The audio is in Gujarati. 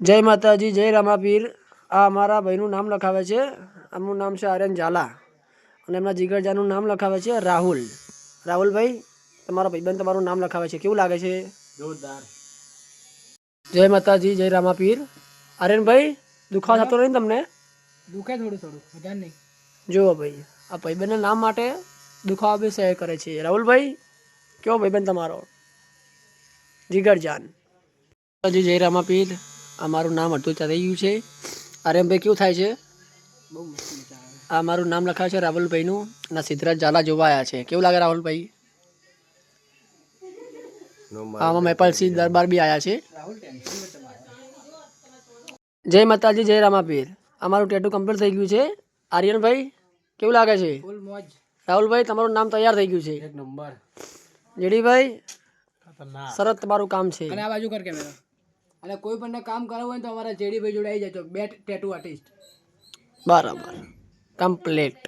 જય માતાજી જય રામાપીર. આ અમારા ભાઈનું નામ લખાવે છે. આમનું નામ છે આર્યન ઝાલા. અને એમના જીગરજાનું નામ લખાવે છે રાહુલ. રાહુલભાઈ તમારો ભાઈબંધ તમારું નામ લખાવે છે. કેવું લાગે છે? જોરદાર. જય માતાજી જય રામાપીર. આર્યનભાઈ દુખાવો થતો નહીં તમને? દુખે થોડું થોડું વધારે નહીં. જુઓ ભાઈ આ ભાઈબંધના નામ માટે દુખાવો બી શેર કરે છે. રાહુલભાઈ કેવો ભાઈબંધ તમારો? જીગરજાન. જય રામાપીર. આ મારું નામ અડધું ચાલી ગયું છે આર્યનભાઈ કેવું થાય છે? બહુ આ મારું નામ લખાયું છે રાહુલભાઈનું. અને સિદ્ધરાજ ઝાલા જોવા આવ્યા છે. કેવું લાગે રાહુલભાઈ? આમાં મેપલસિંહ દરબાર બી આવ્યા છે. રાહુલ ટેન્શન તમારે જય માતાજી જય રામાપીર. અમારું ટેટુ કમ્પ્લીટ થઈ ગયું છે. આર્યનભાઈ કેવું લાગે છે? રાહુલભાઈ તમારું નામ તૈયાર થઈ ગયું છે. એક નંબર. જેડીભાઈ ખતરનાક. સરસ તમારું કામ છે. અને આ બાજુ કર કેમેરા. અને કોઈ પણ કામ કરવું હોય તો અમારા જેડીભાઈ જોડે આવી જજો. બે ટેટુ આર્ટિસ્ટ બરાબર. કમ્પ્લીટ